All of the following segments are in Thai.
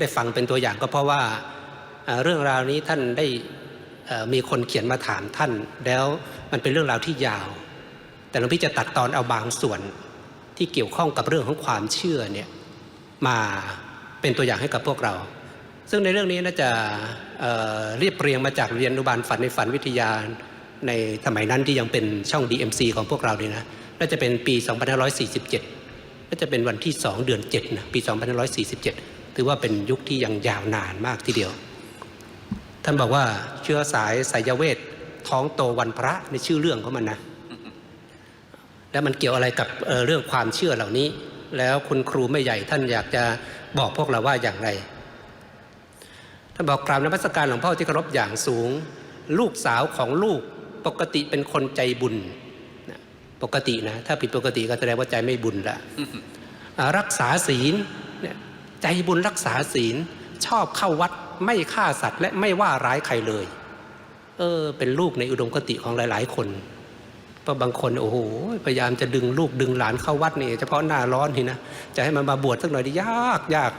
ได้ฟังเป็นตัวอย่างก็เพราะว่าเรื่องราวนี้ท่านได้มีคนเขียนมาถามท่าน แล้วมันเป็นเรื่องราวที่ยาว แต่หลวงพี่จะตัดตอนเอาบางส่วนที่เกี่ยวข้องกับเรื่องของความเชื่อเนี่ยมาเป็นตัวอย่างให้กับพวกเรา ซึ่งในเรื่องนี้น่าจะเเรียบเรียงมาจากเรียนอนุบาลฝันในฝันวิทยาในสมัยนั้นที่ยังเป็นช่อง DMC ของพวกเราเนี่ยนะน่าจะเป็นปี 2547น่าจะเป็นวันที่ 2 เดือน7นะปี 2547 ถือว่าเป็นยุคที่ยังยาวนานมากทีเดียว ท่านบอกว่าเชื้อสายสายเวทท้องโตวันพระในชื่อเรื่องของมันนะ แล้วมันเกี่ยวอะไรกับเเรื่องความเชื่อเหล่านี้ แล้วคุณครูไม่ใหญ่ท่านอยากจะบอกพวกเราว่าอย่างไร ท่านบอกกราบนมัสการหลวงพ่อที่เคารพอย่างสูง ลูกสาวของลูกปกติเป็นคนใจบุญปกตินะ ถ้าผิดปกติก็แสดงว่าใจไม่บุญละรักษาศีลเนี่ย ใจบุญรักษาศีล ชอบเข้าวัดไม่ฆ่าสัตว์ และไม่ว่าร้ายใครเลย เออ เป็นลูกในอุดมคติของหลาย ๆ คนเพราะบางคนโอ้โหพยายามจะดึงลูกดึงหลานเข้าวัดนี่เฉพาะหน้าร้อนนี่นะจะให้มันมาบวชสักหน่อยดิยากยาก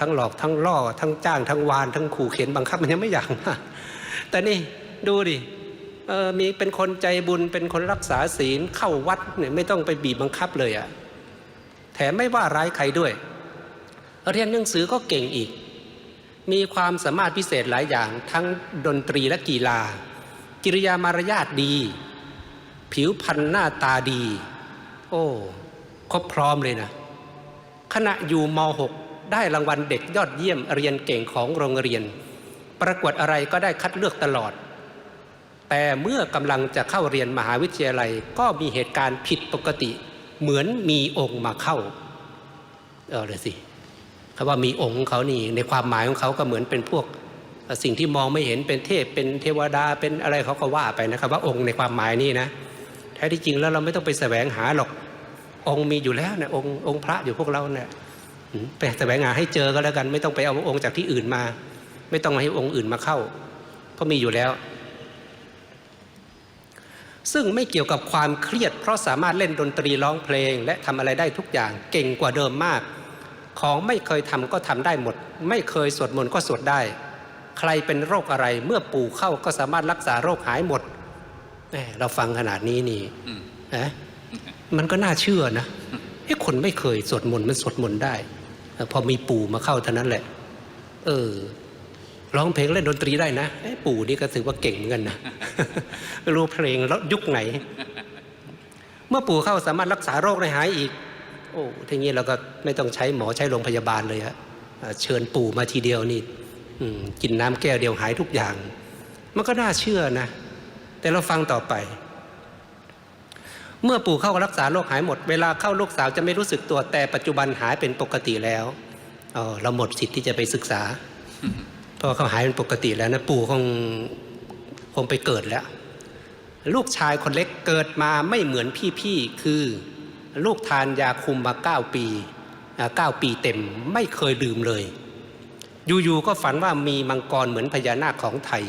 ทั้งหลอกทั้งล่อ ทั้งจ้างทั้งวาน ทั้งขู่เข็นบังคับมันยังไม่อยากนะแต่นี่ดูดิเออมีเป็นคนใจบุญเป็นคนรักษาศีลเข้าวัดเนี่ยไม่ต้องไปบีบบังคับเลยอะแถมไม่ว่าร้ายใครด้วย เรียนหนังสือก็เก่งอีก มีความสามารถพิเศษหลายอย่างทั้งดนตรีและกีฬา กิริยามารยาทดี ผิวพรรณหน้าตาดี โอ้ครบพร้อมเลยนะ ขณะอยู่ม .6 ได้รางวัลเด็กยอดเยี่ยมเรียนเก่งของโรงเรียน ประกวดอะไรก็ได้คัดเลือกตลอด แต่เมื่อกำลังจะเข้าเรียนมหาวิทยาลัยก็มีเหตุการณ์ผิดปกติ เหมือนมีองค์มาเข้า เออเลยสิ คำว่ามีองค์ของเขานี่ในความหมายของเขาก็เหมือนเป็นพวกสิ่งที่มองไม่เห็นเป็นเทพเป็นเทวดาเป็นอะไรเขาก็ว่าไปนะครับ ว่าองค์ในความหมายนี่นะแท้ที่จริงแล้วเราไม่ต้องไปแสวงหาหรอกองค์มีอยู่แล้วนะองค์องค์พระอยู่พวกเราเนี่ยไปแสวงหาให้เจอก็แล้วกัน ไม่ต้องไปเอาองค์จากที่อื่นมา ไม่ต้องให้องค์อื่นมาเข้าเพราะมีอยู่แล้ว ซึ่งไม่เกี่ยวกับความเครียด เพราะสามารถเล่นดนตรีร้องเพลง และทำอะไรได้ทุกอย่างเก่งกว่าเดิมมาก ของไม่เคยทำก็ทำได้หมด ไม่เคยสวดมนต์ก็สวดได้ ใครเป็นโรคอะไรเมื่อปู่เข้าก็สามารถรักษาโรคหายหมดแหมเราฟังขนาดนี้นี่อืมนะมันก็น่าเชื่อนะเฮ้คนไม่เคยสวดมนต์มันสวดมนต์ได้เออพอมีปู่มาเข้าเท่านั้นแหละ เออร้องเพลงเล่นดนตรีได้นะเอ้ปู่นี่ก็ถือว่าเก่งเหมือนกันนะรู้เพลงแล้วยุคไหน เมื่อปู่เข้าสามารถรักษาโรคได้หายอีก โอ้ทีนี้เราก็ไม่ต้องใช้หมอใช้โรงพยาบาลเลยฮะเชิญปู่มาทีเดียวนี่กินน้ำแก้วเดียวหายทุกอย่าง มันก็น่าเชื่อนะ แต่เราฟังต่อไป เมื่อปู่เข้ารักษาโรคหายหมด เวลาเข้าลูกสาวจะไม่รู้สึกตัวแต่ปัจจุบันหายเป็นปกติแล้วอ๋อเราหมดสิทธิ์ที่จะไปศึกษาเพราะเขาหายเป็นปกติแล้วนะปู่คงคงไปเกิดแล้ว ลูกชายคนเล็กเกิดมาไม่เหมือนพี่ๆคือ ลูกทานยาคุมมาเก้าปีอ่าเก้าปีเต็มไม่เคยลืมเลย อยู่ๆก็ฝันว่ามีมังกรเหมือนพญานาคของไทย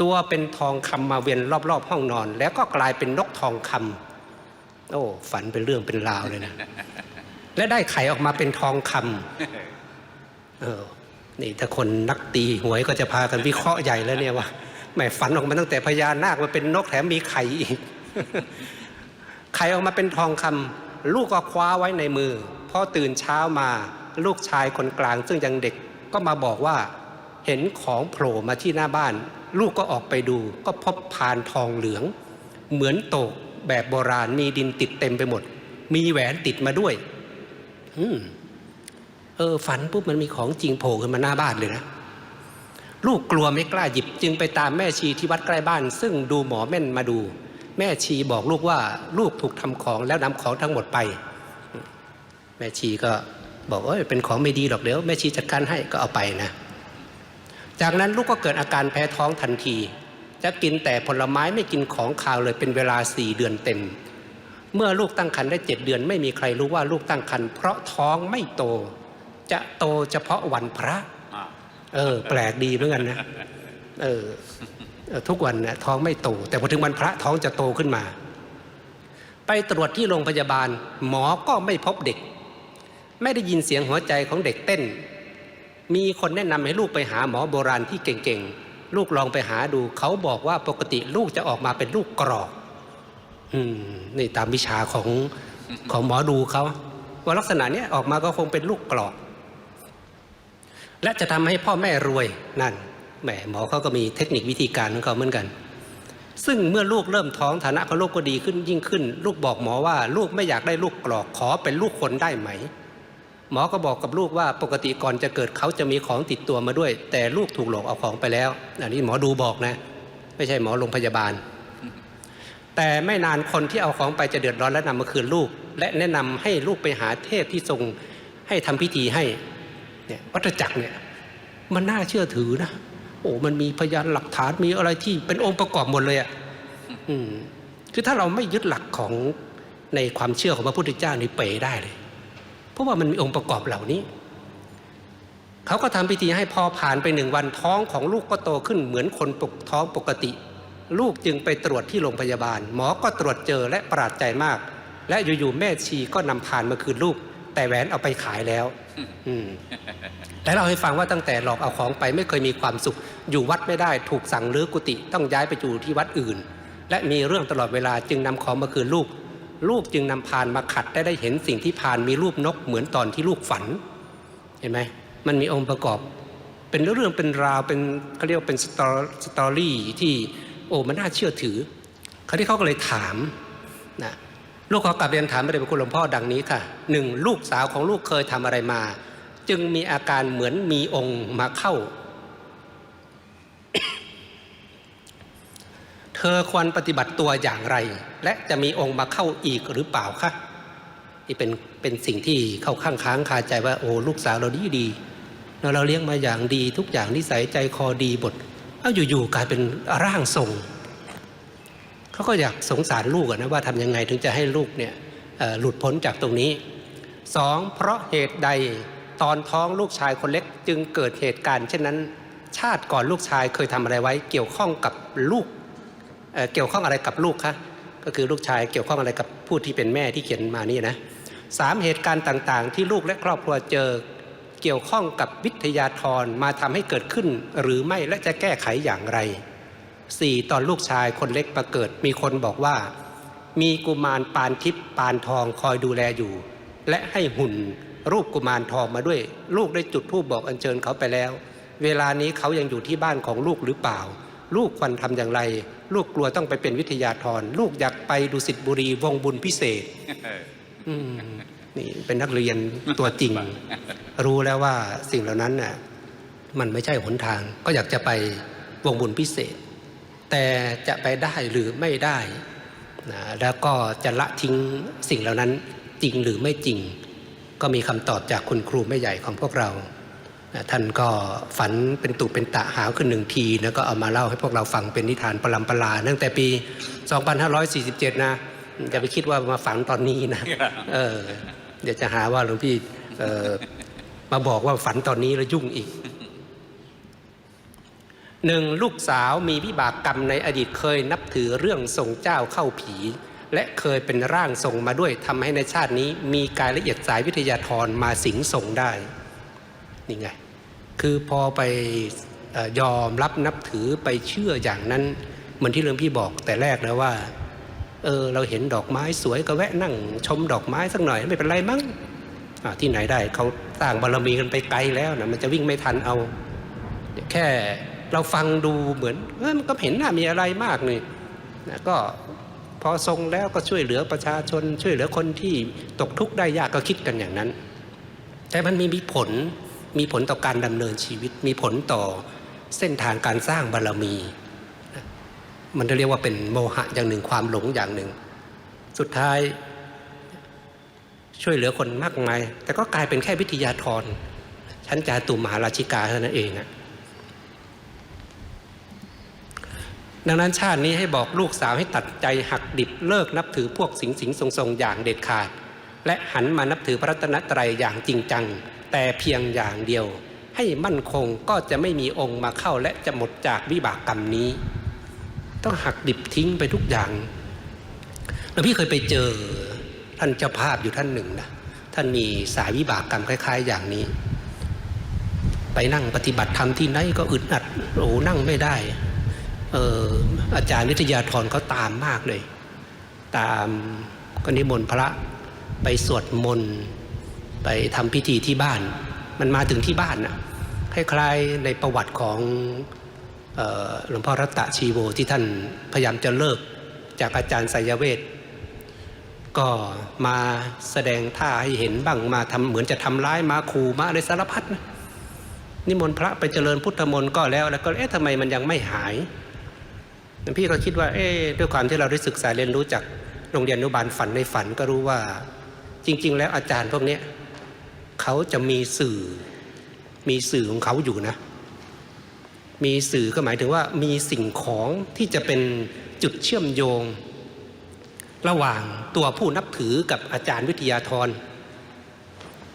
ตัวเป็นทองคำมาเวียนรอบๆ ห้องนอน แล้วก็กลายเป็นนกทองคำโอ้ฝันเป็นเรื่องเป็นราวเลยนะ และได้ไข่ออกมาเป็นทองคำเออนี่ถ้าคนนักตีหวยก็จะพากันวิเคราะห์ใหญ่แล้วเนี่ยว่าแหมฝันออกมาตั้งแต่พญานาคมาเป็นนกแถมมีไข่อีก ไข่ออกมาเป็นทองคำลูกก็คว้าไว้ในมือพอตื่นเช้ามาลูกชายคนกลาง ซึ่งยังเด็กก็มาบอกว่า เห็นของโผล่มาที่หน้าบ้าน ลูกก็ออกไปดูก็พบพานทองเหลือง เหมือนโตกแบบโบราณมีดินติดเต็มไปหมด มีแหวนติดมาด้วย อืมเออฝันปุ๊บมันมีของจริงโผล่ขึ้นมาหน้าบ้านเลยนะลูกกลัวไม่กล้าหยิบจึงไปตามแม่ชีที่วัดใกล้บ้าน ซึ่งดูหมอแม่นมาดู แม่ชีบอกลูกว่าลูกถูกทำของแล้วนำของทั้งหมดไป แม่ชีก็บอกว่าเป็นของไม่ดีหรอกเดี๋ยวแม่ชีจัดการให้ก็เอาไปนะ จากนั้นลูกก็เกิดอาการแพ้ท้องทันที จะกินแต่ผลไม้ไม่กินของคาวเลยเป็นเวลาสี่เดือนเต็ม เมื่อลูกตั้งครรภ์ได้เจ็ดเดือน ไม่มีใครรู้ว่าลูกตั้งครรภ์เพราะท้องไม่โต จะโตเฉพาะวันพระอ่าเออ แปลกดีเหมือนกันนะ เออ ทุกวันนะท้องไม่โต แต่พอถึงวันพระท้องจะโตขึ้นมา ไปตรวจที่โรงพยาบาล หมอก็ไม่พบเด็ก ไม่ได้ยินเสียงหัวใจของเด็กเต้น มีคนแนะนำให้ลูกไปหาหมอโบราณที่เก่งๆ ลูกลองไปหาดู เขาบอกว่าปกติลูกจะออกมาเป็นลูกกรอกอืมนี่ตามวิชาของของหมอดูเขาว่าลักษณะนี้ออกมาก็คงเป็นลูกกรอก และจะทำให้พ่อแม่รวยนั่น แหมหมอเขาก็มีเทคนิควิธีการของเขาเหมือนกัน ซึ่งเมื่อลูกเริ่มท้องฐานะของลูกก็ดีขึ้นยิ่งขึ้น ลูกบอกหมอว่าลูกไม่อยากได้ลูกกรอกขอเป็นลูกคนได้ไหม หมอก็บอกกับลูกว่าปกติก่อนจะเกิดเขาจะมีของติดตัวมาด้วย แต่ลูกถูกหลอกเอาของไปแล้วอันนี้หมอดูบอกนะ ไม่ใช่หมอโรงพยาบาล แต่ไม่นานคนที่เอาของไปจะเดือดร้อนและนำมาคืนลูก และแนะนำให้ลูกไปหาเทพที่ทรงให้ทำพิธีให้เนี่ยวัฏจักรเนี่ยมันน่าเชื่อถือนะ อ้มันมีพยานหลักฐานมีอะไรที่เป็นองค์ประกอบหมดเลยอะคือถ้าเราไม่ยึดหลักของในความเชื่อของพระพุทธเจ้านี่เป๋ได้เลย เพราะว่ามันมีองค์ประกอบเหล่านี้ เขาก็ทำพิธีให้พอผ่านไปหนึ่งวันท้องของลูกก็โตขึ้นเหมือนคนปกท้องปกติ ลูกจึงไปตรวจที่โรงพยาบาล หมอก็ตรวจเจอและประหลาดใจมาก และอยู่ๆแม่ชีก็นำผ่านมาคืนลูก แต่แหวนเอาไปขายแล้ว อืมและเราให้ฟังว่าตั้งแต่หลอกเอาของไปไม่เคยมีความสุข อยู่วัดไม่ได้ถูกสั่งรื้อกุฏิต้องย้ายไปอยู่ที่วัดอื่น และมีเรื่องตลอดเวลาจึงนำของมาคืนลูก ลูกจึงนำพานมาขัดได้ได้เห็นสิ่งที่พานมีรูปนกเหมือนตอนที่ลูกฝัน เห็นไหมมันมีองค์ประกอบ เป็นเรื่องเป็นราวเป็นเขาเรียกว่าเป็นสตอสตอรี่ที่โอ้มันน่าเชื่อถือคราวที่เขาก็เลยถามนะ ลูกขอกลับเรียนถามพระเดชพระคุณหลวงพ่อดังนี้ค่ะหนึ่งลูกสาวของลูกเคยทำอะไรมา จึงมีอาการเหมือนมีองค์มาเข้า เธอควรปฏิบัติตัวอย่างไร และจะมีองค์มาเข้าอีกหรือเปล่าคะนี่เป็นเป็นสิ่งที่เข้าข้างค้างคาใจว่าโอ้ลูกสาวเราดีดีเราเราเลี้ยงมาอย่างดีทุกอย่างนิสัยใจคอดีบท เอาอยู่ๆกลายเป็นร่างทรง เขาก็อยากสงสารลูกอะนะว่าทำยังไงถึงจะให้ลูกเนี่ยหลุดพ้นจากตรงนี้สองเพราะเหตุใดตอนท้องลูกชายคนเล็กจึงเกิดเหตุการณ์เช่นนั้น ชาติก่อนลูกชายเคยทำอะไรไว้ เกี่ยวข้องกับลูกเเกี่ยวข้องอะไรกับลูกคะก็คือลูกชายเกี่ยวข้องอะไรกับผู้ที่เป็นแม่ที่เขียนมานี่นะสามเหตุการณ์ต่างๆ ที่ลูกและครอบครัวเจอเกี่ยวข้องกับวิทยาธรมาทำให้เกิดขึ้น หรือไม่และจะแก้ไขอย่างไร สี่ตอนลูกชายคนเล็กประเกิดมีคนบอกว่า มีกุมารปานทิพย์ปานทองคอยดูแลอยู่ และให้หุ่นรูปกุมารทองมาด้วย ลูกได้จุดธูปบอกอัญเชิญเขาไปแล้ว เวลานี้เขายังอยู่ที่บ้านของลูกหรือเปล่า ลูกควรทำอย่างไร ลูกกลัวต้องไปเป็นวิทยาธรลูกอยากไปดูสิทธิบุรีวงบุญพิเศษอืมนี่เป็นนักเรียนตัวจริง รู้แล้วว่าสิ่งเหล่านั้นน่ะมันไม่ใช่หนทาง ก็อยากจะไปวงบุญพิเศษ แต่จะไปได้หรือไม่ได้นะแล้วก็จะละทิ้งสิ่งเหล่านั้นจริงหรือไม่จริง ก็มีคำตอบจากคุณครูแม่ใหญ่ของพวกเรานะท่านก็ฝันเป็นตุเป็นตะหาวขึ้นหนึ่งที แล้วก็เอามาเล่าให้พวกเราฟังเป็นนิทานปลัมปลาตั้งแต่ปี 2547 นะอย่าไปคิดว่ามาฝันตอนนี้นะเออเดี๋ยวจะหาว่าหลวงพี่เออมาบอกว่าฝันตอนนี้แล้วยุ่งอีก หนึ่งลูกสาวมีวิบากกรรมในอดีตเคยนับถือเรื่องทรงเจ้าเข้าผี และเคยเป็นร่างทรงมาด้วยทำให้ในชาตินี้ มีกายละเอียดสายวิทยาธรมาสิงทรงได้นี่ไงคือพอไปอยอมรับนับถือไปเชื่ออย่างนั้นเหมือนที่เรื่องพี่บอกแต่แรกแล้วว่าเออเราเห็นดอกไม้สวยก็แวะนั่ง ชมดอกไม้สักหน่อยไม่เป็นไรมั้งที่ไหนได้เขาสร้างบารมีกันไปไกลแล้วนะมันจะวิ่งไม่ทันเอา แค่ เราฟังดูเหมือนเออมันก็เห็นน่ามีอะไรมากนี่นะก็พอทรงแล้วก็ช่วยเหลือประชาชน ช่วยเหลือคนที่ตกทุกข์ได้ยากก็คิดกันอย่างนั้น แต่มันมีมีผลมีผลต่อการดำเนินชีวิต มีผลต่อเส้นทางการสร้างบารมี มันจะเรียกว่าเป็นโมหะอย่างหนึ่งความหลงอย่างหนึ่ง สุดท้ายช่วยเหลือคนมากมาย แต่ก็กลายเป็นแค่วิทยาธรชั้นจาตุมมหาราชิกาเท่านั้นเองอะ ดังนั้นชาตินี้ให้บอกลูกสาวให้ตัดใจหักดิบเลิกนับถือพวกสิงสิงทรงทรงอย่างเด็ดขาด และหันมานับถือพระรัตนตรัยอย่างจริงจัง แต่เพียงอย่างเดียว ให้มั่นคงก็จะไม่มีองค์มาเข้าและจะหมดจากวิบากกรรมนี้ ต้องหักดิบทิ้งไปทุกอย่างแล้วพี่เคยไปเจอท่านเจ้าภาพอยู่ท่านหนึ่งนะท่านมีสายวิบากกรรมคล้าย ๆ อย่างนี้ ไปนั่งปฏิบัติธรรมที่ไหนก็อึดอัดโอ้นั่งไม่ได้ ออาจารย์วิทยาธรเขาตามมากเลย ตามก็นิมนต์พระไปสวดมนต์ไปทำพิธีที่บ้าน มันมาถึงที่บ้านนะคล้ายๆในประวัติของหลวงพ่อรัตตชีโวที่ท่านพยายามจะเลิกจากอาจารย์ไสยเวทก็มาแสดงท่าให้เห็นบ้างมาทำเหมือนจะทำร้ายมาขู่มาอะไรสารพัดนะนิมนต์พระไปเจริญพุทธมนต์ก็แล้วแล้วก็เอ๊ะทำไมมันยังไม่หาย พี่ก็คิดว่า เอ๊ด้วยความที่เราได้ศึกษาเรียนรู้จากโรงเรียนอนุบาลฝันในฝันก็รู้ว่า จริง ๆ แล้วอาจารย์พวกเนี้ยเขาจะมีสื่อ มีสื่อของเขาอยู่นะ มีสื่อก็หมายถึงว่ามีสิ่งของที่จะเป็นจุดเชื่อมโยง ระหว่างตัวผู้นับถือกับอาจารย์วิทยาธร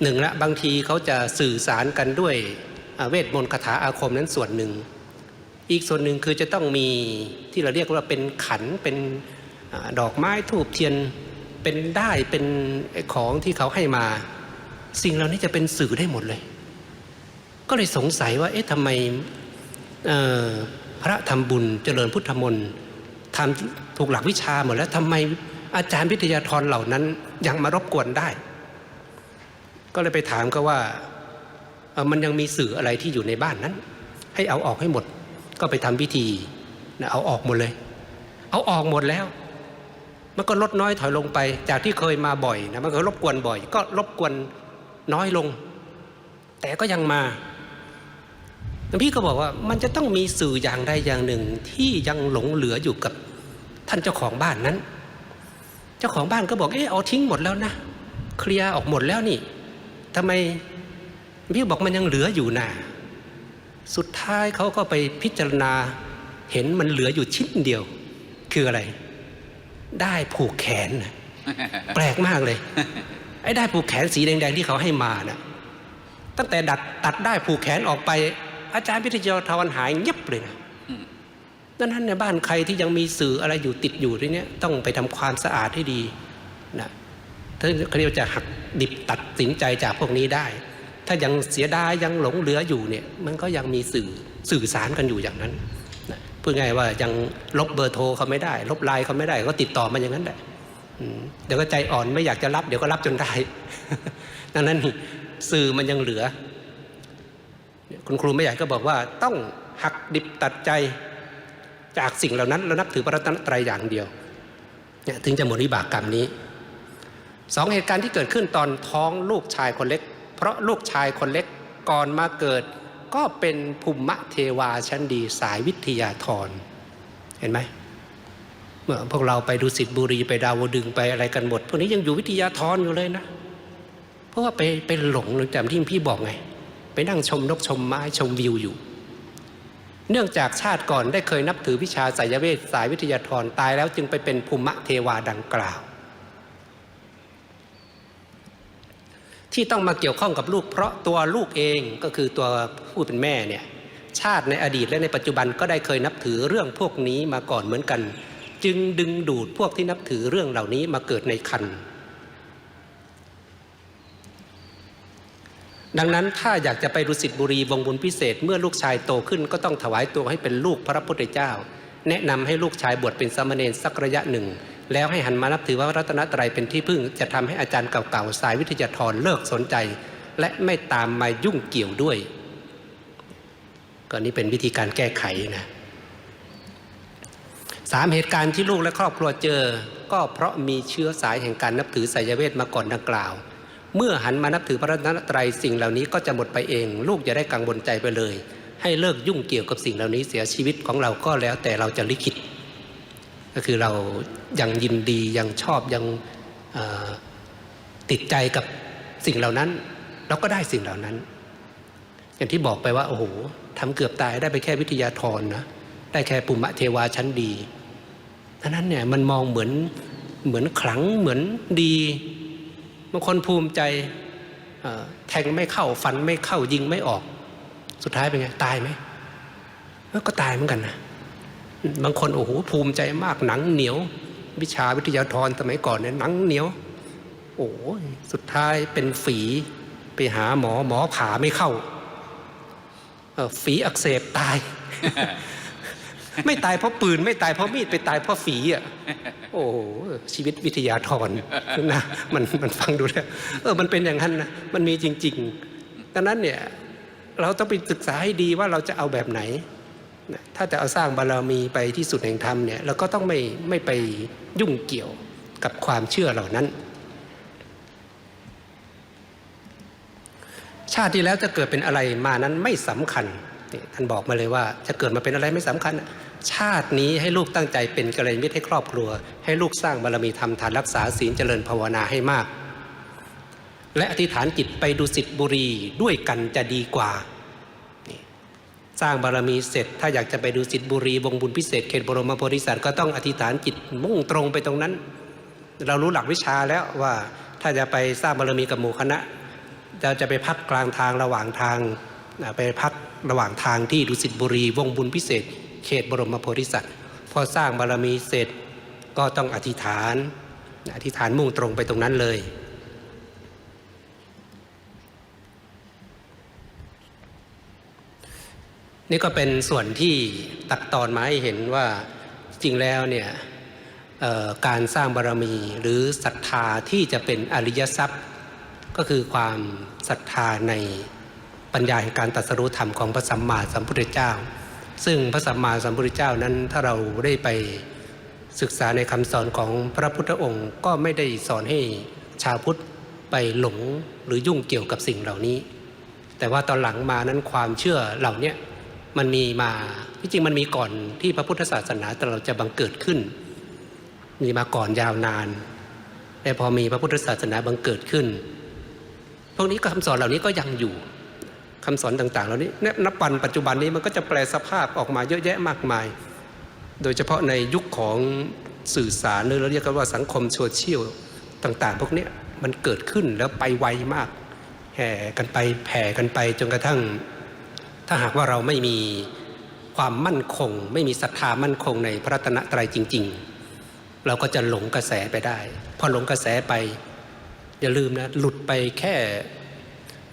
หนึ่งละบางทีเขาจะสื่อสารกันด้วยเวทมนต์คาถาอาคมนั้นส่วนหนึ่ง อีกส่วนหนึ่งคือจะต้องมีที่เราเรียกว่าเป็นขันเป็นอดอกไม้ทูบเทียนเป็นได้เป็นของที่เขาให้มา สิ่งเหล่านี้จะเป็นสื่อได้หมดเลย ก็เลยสงสัยว่าเอ๊ะทำไมพระทำบุญเจริญพุทธมนต์ทำถูกหลักวิชาหมดแล้วทำไมอาจารย์วิทยาธรเหล่านั้นยังมารบกวนได้ ก็เลยไปถามก็ว่ามันยังมีสื่ออะไรที่อยู่ในบ้านนั้น ให้เอาออกให้หมด ก็ไปทำพิธีนะเอาออกหมดเลย เอาออกหมดแล้ว มันก็ลดน้อยถอยลงไป จากที่เคยมาบ่อยนะมันก็รบกวนบ่อย ก็รบกวนน้อยลง แต่ก็ยังมาหลวงพี่ก็บอกว่ามันจะต้องมีสื่ออย่างใดอย่างหนึ่งที่ยังหลงเหลืออยู่กับท่านเจ้าของบ้านนั้น เจ้าของบ้านก็บอกเออเอาทิ้งหมดแล้วนะเคลียร์ออกหมดแล้วนี่ทำไมพี่บอกมันยังเหลืออยู่น่ะ สุดท้ายเขาก็ไปพิจารณาเห็นมันเหลืออยู่ชิ้นเดียว คืออะไร ได้ผูกแขนน่ะแปลกมากเลย ไอ้ได้ผูกแขนสีแดงๆที่เขาให้มาน่ะตั้งแต่ดัดตัดได้ผูกแขนออกไป อาจารย์พิทยาธรหายเงียบเลยนะอืมดังนั้นในบ้านใครที่ยังมีสื่ออะไรอยู่ติดอยู่ที่เนี้ยต้องไปทำความสะอาดให้ดีนะถ้าเขาเรียกว่าจะหักดิบตัดสินใจจากพวกนี้ได้ ถ้ายังเสียดายยังหลงเหลืออยู่เนี่ยมันก็ยังมีสื่อสื่อสารกันอยู่อย่างนั้นนะพูดง่ายว่ายังลบเบอร์โทรเขาไม่ได้ ลบไลน์เขาไม่ได้ ก็ติดต่อมาอย่างนั้นแหละเดี๋ยวก็ใจอ่อนไม่อยากจะรับ เดี๋ยวก็รับจนได้ดังนั้นสื่อมันยังเหลือ คุณครูไม่ใหญ่ก็บอกว่าต้องหักดิบตัดใจจากสิ่งเหล่านั้นแล้วนับถือพระรัตนตรัยอย่างเดียวเนี่ยถึงจะหมดวิบากกรรมนี้สองเหตุการณ์ที่เกิดขึ้นตอนท้องลูกชายคนเล็ก เพราะลูกชายคนเล็กก่อนมาเกิด ก็เป็นภูมิเทวาชั้นดีสายวิทยาธรเห็นไหมเมื่อพวกเราไปดูสิทธิบุรีไปดาวดึงไปอะไรกันหมด พวกนี้ยังอยู่วิทยาธรอยู่เลยนะ เพราะว่าไปไปหลงจำที่พี่บอกไง ไปนั่งชมนกชมไม้ชมวิวอยู่ เนื่องจากชาติก่อนได้เคยนับถือวิชาสายเวทสายวิทยาธรตายแล้วจึงไปเป็นภูมิเทวาดังกล่าว ที่ต้องมาเกี่ยวข้องกับลูก เพราะตัวลูกเองก็คือตัวผู้เป็นแม่เนี่ยชาติในอดีตและในปัจจุบันก็ได้เคยนับถือเรื่องพวกนี้มาก่อนเหมือนกัน จึงดึงดูดพวกที่นับถือเรื่องเหล่านี้มาเกิดในคันดังนั้นถ้าอยากจะไปรุสิตบุรีวงบุญพิเศษ เมื่อลูกชายโตขึ้นก็ต้องถวายตัวให้เป็นลูกพระพุทธเจ้า แนะนำให้ลูกชายบวชเป็นสามเณรสักระยะหนึ่ง แล้วให้หันมานับถือว่ารัตนตรัยเป็นที่พึ่งจะทำให้อาจารย์เก่าๆสายวิทยาธรเลิกสนใจ และไม่ตามมายุ่งเกี่ยวด้วย ก็นี่เป็นวิธีการแก้ไขนะสามเหตุการณ์ที่ลูกและครอบครัวเจอ ก็เพราะมีเชื้อสายแห่งการนับถือไสยเวทมาก่อนดังกล่าว เมื่อหันมานับถือพระรัตนตรัยสิ่งเหล่านี้ก็จะหมดไปเอง ลูกจะได้กังวลใจไปเลย ให้เลิกยุ่งเกี่ยวกับสิ่งเหล่านี้เสียชีวิตของเราก็แล้วแต่เราจะลิขิต ก็คือเรายังยินดียังชอบยังติดใจกับสิ่งเหล่านั้น เราก็ได้สิ่งเหล่านั้น อย่างที่บอกไปว่าโอ้โหทำเกือบตายได้ไปแค่วิทยาธรนะได้แค่ปุมะเทวาชั้นดีท่านั้นเนี่ยมันมองเหมือนเหมือนขลังเหมือนดีบางคนภูมิใจแทงไม่เข้าฟันไม่เข้ายิงไม่ออก สุดท้ายเป็นไง ตายไหมก็ตายเหมือนกันนะ บางคนโอ้โหภูมิใจมากหนังเหนียว วิชาวิทยาธรสมัยก่อนเนี่ยหนังเหนียว โอ้ยสุดท้ายเป็นฝีไปหาหมอหมอผ่าไม่เข้าฝีอักเสบตาย ไม่ตายเพราะปืน ไม่ตายเพราะมีดไปตายเพราะฝีอะโอ้ชีวิตวิทยาธรนะมันมันฟังดูแล้วเออมันเป็นอย่างนั้นนะมันมีจริง ๆ ดังนั้นเนี่ยเราต้องไปศึกษาให้ดีว่าเราจะเอาแบบไหน ถ้าจะเอาสร้างบารมีไปที่สุดแห่งธรรมเนี่ยเราก็ต้องไม่ไม่ไปยุ่งเกี่ยวกับความเชื่อเหล่านั้น ชาติที่แล้วจะเกิดเป็นอะไรมานั้นไม่สำคัญนี่ท่านบอกมาเลยว่า จะเกิดมาเป็นอะไรไม่สำคัญ ชาตินี้ให้ลูกตั้งใจเป็นกัลยาณมิตรให้ครอบครัว ให้ลูกสร้างบารมีทำทานรักษาศีลเจริญภาวนาให้มาก และอธิษฐานจิตไปดูสิทธิบุรีด้วยกันจะดีกว่า สร้างบารมีเสร็จ ถ้าอยากจะไปดูสิทธิบุรีวงบุญพิเศษเขตบรมโพธิสัตว์ก็ต้องอธิษฐานจิตมุ่งตรงไปตรงนั้น เรารู้หลักวิชาแล้วว่าถ้าจะไปสร้างบารมีกับหมู่คณะเราจะไปพักกลางทางระหว่างทางไปพักระหว่างทางที่ดุสิตบุรี วงบุญพิเศษ เขตบรมโพธิสัตว์พอสร้างบารมีเสร็จก็ต้องอธิษฐาน อธิษฐานมุ่งตรงไปตรงนั้นเลย นี่ก็เป็นส่วนที่ตักตอนมาให้เห็นว่าจริงแล้วเนี่ยการสร้างบารมีหรือศรัทธาที่จะเป็นอริยทรัพย์ ก็คือความศรัทธาในปัญญาแห่งการตรัสรู้ธรรมของพระสัมมาสัมพุทธเจ้า ซึ่งพระสัมมาสัมพุทธเจ้านั้นถ้าเราได้ไปศึกษาในคำสอนของพระพุทธองค์ก็ไม่ได้สอนให้ชาวพุทธไปหลงหรือยุ่งเกี่ยวกับสิ่งเหล่านี้ แต่ว่าตอนหลังมานั้นความเชื่อเหล่านี้ มันมีมาที่จริงมันมีก่อนที่พระพุทธศาสนาแต่เราจะบังเกิดขึ้น มีมาก่อนยาวนานแต่พอมีพระพุทธศาสนาบังเกิดขึ้น พวกนี้ก็คำสอนเหล่านี้ก็ยังอยู่คำสอนต่าง ๆ เหล่านี้เนี่ยนับวันปัจจุบันนี้มันก็จะแปลสภาพออกมาเยอะแยะมากมาย โดยเฉพาะในยุคของสื่อสารหรือเราเรียกกันว่าสังคมโซเชียลต่าง ๆ พวกนี้มันเกิดขึ้นแล้วไปไวมากแห่กันไปแผ่กันไปจนกระทั่ง ถ้าหากว่าเราไม่มีความมั่นคง ไม่มีศรัทธามั่นคงในพระรัตนตรัยจริง ๆ เราก็จะหลงกระแสไปได้ พอหลงกระแสไป อย่าลืมนะหลุดไปแค่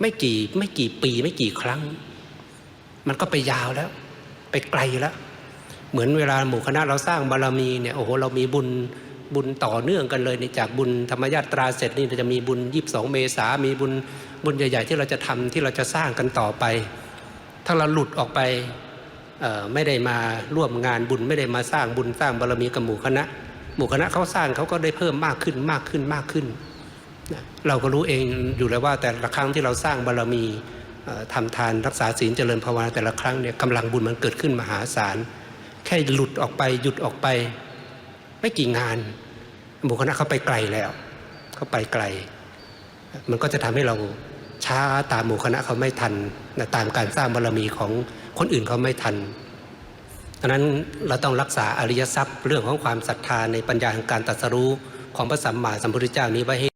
ไม่กี่ไม่กี่ปีไม่กี่ครั้ง มันก็ไปยาวแล้ว ไปไกลแล้ว เหมือนเวลาหมู่คณะเราสร้างบารมีเนี่ยโอ้โหเรามีบุญบุญต่อเนื่องกันเลยนี่จากบุญธรรมญาตราเสร็จนี่เราจะมีบุญยีิบสองเมษามีบุญบุญใหญ่ ๆ ที่เราจะทำที่เราจะสร้างกันต่อไป ถ้าเราหลุดออกไปไม่ได้มาร่วมงานบุญ ไม่ได้มาสร้างบุญสร้างบารมีกับหมู่คณะ หมู่คณะเขาสร้างเขาก็ได้เพิ่มมากขึ้นมากขึ้นมากขึ้น เราก็รู้เองอยู่แล้วว่าแต่ละครั้งที่เราสร้างบารมีเอ่อทำทานรักษาศีลเจริญภาวนาแต่ละครั้งเนี่ยกำลังบุญมันเกิดขึ้นมหาศาลแค่หลุดออกไปหยุดออกไป ไม่กี่งานหมู่คณะเขาไปไกลแล้วเขาไปไกล มันก็จะทำให้เรา ช้าตามหมู่คณะเขาไม่ทันนะตามการสร้างบารมีของคนอื่นเขาไม่ทันดังนั้นเราต้องรักษาอริยทรัพย์เรื่องของความศรัทธาในปัญญาแห่งการตรัสรู้ของพระสัมมาสัมพุทธเจ้านี้ไว้ให้